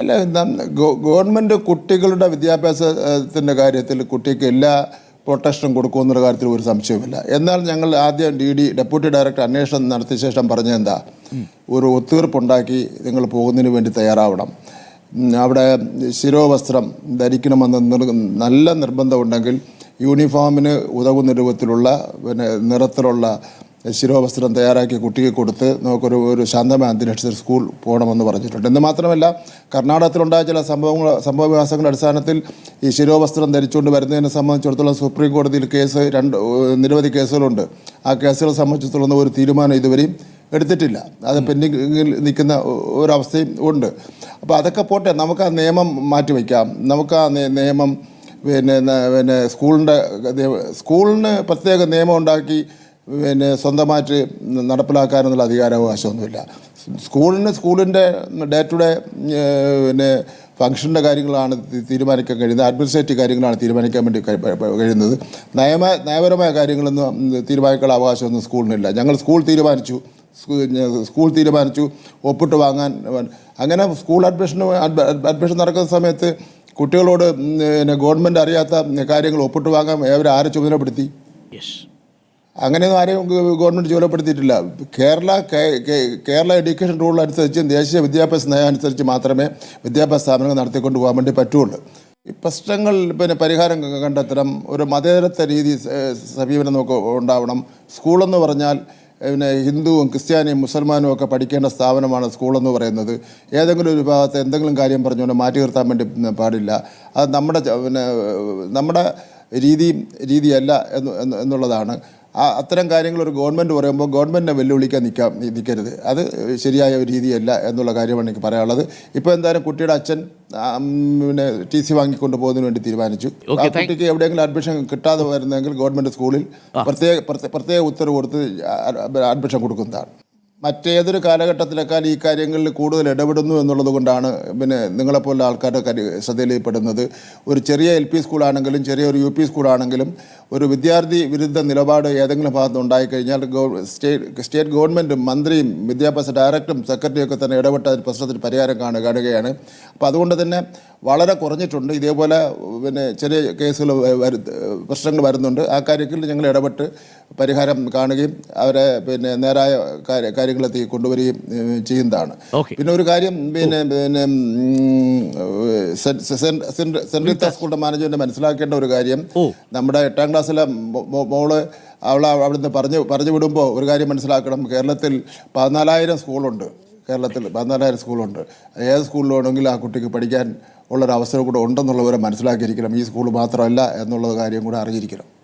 അല്ല ഗവൺമെന്റ് കുട്ടികളുടെ വിദ്യാഭ്യാസത്തിന്റെ കാര്യത്തിൽ കുട്ടിക്ക് എല്ലാ പ്രൊട്ടക്ഷനും കൊടുക്കുമെന്നുള്ള കാര്യത്തിൽ ഒരു സംശയവുമില്ല. എന്നാൽ ഞങ്ങൾ ആദ്യം ഡി ഡി ഡെപ്യൂട്ടി ഡയറക്ടർ അന്വേഷണം നടത്തിയ ശേഷം പറഞ്ഞെന്താ ഒരു ഒത്തീർപ്പുണ്ടാക്കി നിങ്ങൾ പോകുന്നതിന് വേണ്ടി തയ്യാറാവണം. അവിടെ ശിരോവസ്ത്രം ധരിക്കണമെന്ന് നല്ല നിർബന്ധമുണ്ടെങ്കിൽ യൂണിഫോമിന് ഉതകുന്ന രൂപത്തിലുള്ള പിന്നെ നിറത്തിലുള്ള ശിരോവസ്ത്രം തയ്യാറാക്കി കുട്ടിക്ക് കൊടുത്ത് നമുക്കൊരു ഒരു ശാന്തമായ അന്തരീക്ഷത്തിൽ സ്കൂൾ പോകണമെന്ന് പറഞ്ഞിട്ടുണ്ട്. എന്ന് മാത്രമല്ല കർണാടകത്തിലുണ്ടായ ചില സംഭവങ്ങൾ സംഭവ വികാസങ്ങളുടെ അടിസ്ഥാനത്തിൽ ഈ ശിരോവസ്ത്രം ധരിച്ചുകൊണ്ട് വരുന്നതിനെ സംബന്ധിച്ചിടത്തോളം സുപ്രീം കോടതിയിൽ കേസ് രണ്ട് നിരവധി കേസുകളുണ്ട്. ആ കേസുകളെ സംബന്ധിച്ചിടത്തോളം ഒരു തീരുമാനം ഇതുവരെയും എടുത്തിട്ടില്ല. അത് പെൻഡിങ്ങിൽ നിൽക്കുന്ന ഒരവസ്ഥയും ഉണ്ട്. അപ്പോൾ അതൊക്കെ പോട്ടെ നമുക്ക് ആ നിയമം മാറ്റിവെക്കാം നമുക്ക് ആ നിയമം പിന്നെ പിന്നെ സ്കൂളിന്റെ സ്കൂളിന് പ്രത്യേക നിയമം ഉണ്ടാക്കി പിന്നെ സ്വന്തമായിട്ട് നടപ്പിലാക്കാനുള്ള അധികാരാവകാശമൊന്നുമില്ല സ്കൂളിന് സ്കൂളിന്റെ ഡേ ടു ഡേ പിന്നെ ഫംഗ്ഷന്റെ കാര്യങ്ങളാണ് തീരുമാനിക്കാൻ കഴിയുന്നത്. അഡ്മിനിസ്ട്രേറ്റീവ് കാര്യങ്ങളാണ് തീരുമാനിക്കാൻ വേണ്ടി കഴിയുന്നത്. നയമ നയപരമായ കാര്യങ്ങളൊന്നും തീരുമാനിക്കാനുള്ള അവകാശമൊന്നും സ്കൂളിനില്ല. ഞങ്ങൾ സ്കൂൾ തീരുമാനിച്ചു. സ്കൂൾ തീരുമാനിച്ചു. ഒപ്പിട്ട് വാങ്ങാൻ അങ്ങനെ സ്കൂൾ അഡ്മിഷൻ അഡ്മിഷൻ നടക്കുന്ന സമയത്ത് കുട്ടികളോട് പിന്നെ ഗവൺമെന്റ് അറിയാത്ത കാര്യങ്ങൾ ഒപ്പിട്ട് വാങ്ങാൻ അവരെ ആരെ ചുമതലപ്പെടുത്തി? യെസ്. അങ്ങനെയൊന്നും ആരെയും ഗവൺമെന്റ് ചുമതലപ്പെടുത്തിയിട്ടില്ല. കേരള കേരള എഡ്യൂക്കേഷൻ റൂൾ അനുസരിച്ച് ദേശീയ വിദ്യാഭ്യാസ നയം അനുസരിച്ച് മാത്രമേ വിദ്യാഭ്യാസ സ്ഥാപനങ്ങൾ നടത്തിക്കൊണ്ട് പോകാൻ വേണ്ടി പറ്റുള്ളൂ. ഈ പ്രശ്നങ്ങൾ പിന്നെ പരിഹാരം കണ്ടെത്തണം. ഒരു മതേതരത്വ രീതി സമീപനം നമുക്ക് ഉണ്ടാവണം. സ്കൂളെന്ന് പറഞ്ഞാൽ പിന്നെ ഹിന്ദുവും ക്രിസ്ത്യാനിയും മുസൽമാനും ഒക്കെ പഠിക്കേണ്ട സ്ഥാപനമാണ് സ്കൂളെന്ന് പറയുന്നത്. ഏതെങ്കിലും ഒരു വിഭാഗത്തെ എന്തെങ്കിലും കാര്യം പറഞ്ഞുകൊണ്ട് മാറ്റി നിർത്താൻ വേണ്ടി പാടില്ല. അത് നമ്മുടെ പിന്നെ നമ്മുടെ രീതിയും രീതിയല്ല എന്ന് എന്ന് എന്നുള്ളതാണ്. അത്തരം കാര്യങ്ങൾ ഒരു ഗവൺമെന്റ് പറയുമ്പോൾ ഗവൺമെന്റിനെ വെല്ലുവിളിക്കാൻ നിൽക്കാം നിൽക്കരുത് അത് ശരിയായ ഒരു രീതിയല്ല എന്നുള്ള കാര്യമാണ് എനിക്ക് പറയാനുള്ളത്. ഇപ്പോൾ എന്തായാലും കുട്ടിയുടെ അച്ഛൻ പിന്നെ ടി സി വാങ്ങിക്കൊണ്ട് പോകുന്നതിന് വേണ്ടി തീരുമാനിച്ചു. ആ കുട്ടിക്ക് എവിടെയെങ്കിലും അഡ്മിഷൻ കിട്ടാതെ വരുന്നെങ്കിൽ ഗവൺമെന്റ് സ്കൂളിൽ പ്രത്യേക- പ്രത്യേക ഉത്തരവ് കൊടുത്ത് അഡ്മിഷൻ കൊടുക്കുന്നതാണ്. മറ്റേതൊരു കാലഘട്ടത്തിലേക്കാൾ ഈ കാര്യങ്ങളിൽ കൂടുതൽ ഇടപെടുന്നു എന്നുള്ളത് കൊണ്ടാണ് പിന്നെ നിങ്ങളെപ്പോലുള്ള ആൾക്കാരുടെ കരി ശ്രദ്ധയിൽപ്പെടുന്നത്. ഒരു ചെറിയ എൽ പി സ്കൂളാണെങ്കിലും ചെറിയൊരു യു പി സ്കൂളാണെങ്കിലും ഒരു വിദ്യാർത്ഥി വിരുദ്ധ നിലപാട് ഏതെങ്കിലും ഭാഗത്ത് ഉണ്ടായിക്കഴിഞ്ഞാൽ സ്റ്റേറ്റ് സ്റ്റേറ്റ് ഗവൺമെന്റും മന്ത്രിയും വിദ്യാഭ്യാസ ഡയറക്ടറും സെക്രട്ടറിയും ഒക്കെ തന്നെ ഇടപെട്ട പ്രശ്നത്തിന് പരിഹാരം കാണുക കാണുകയാണ്. അപ്പോൾ അതുകൊണ്ട് തന്നെ വളരെ കുറഞ്ഞിട്ടുണ്ട്. ഇതേപോലെ പിന്നെ ചെറിയ കേസുകൾ പ്രശ്നങ്ങൾ വരുന്നുണ്ട്. ആ കാര്യത്തിൽ ഞങ്ങൾ ഇടപെട്ട് പരിഹാരം കാണുകയും അവരെ പിന്നെ നേരായ കാര്യ കാര്യങ്ങളെത്തി കൊണ്ടുവരികയും ചെയ്യുന്നതാണ്. പിന്നെ ഒരു കാര്യം പിന്നെ പിന്നെ സെൻട്രൽ സ്കൂളിന്റെ മാനേജ്മെന്റ് മനസ്സിലാക്കേണ്ട ഒരു കാര്യം നമ്മുടെ എട്ടാം ക്ലാസ്സിലെ മോൾ അവൾ അവിടുന്ന് പറഞ്ഞു പറഞ്ഞു വിടുമ്പോൾ ഒരു കാര്യം മനസ്സിലാക്കണം. കേരളത്തിൽ പതിനാലായിരം സ്കൂളുണ്ട്. കേരളത്തിൽ പതിനാലായിരം സ്കൂളുണ്ട്. ഏത് സ്കൂളിൽ വേണമെങ്കിലും ആ കുട്ടിക്ക് പഠിക്കാൻ ഉള്ളൊരു അവസരം കൂടെ ഉണ്ടെന്നുള്ളവരെ മനസ്സിലാക്കിയിരിക്കണം. ഈ സ്കൂൾ മാത്രമല്ല എന്നുള്ള കാര്യം കൂടെ അറിഞ്ഞിരിക്കണം.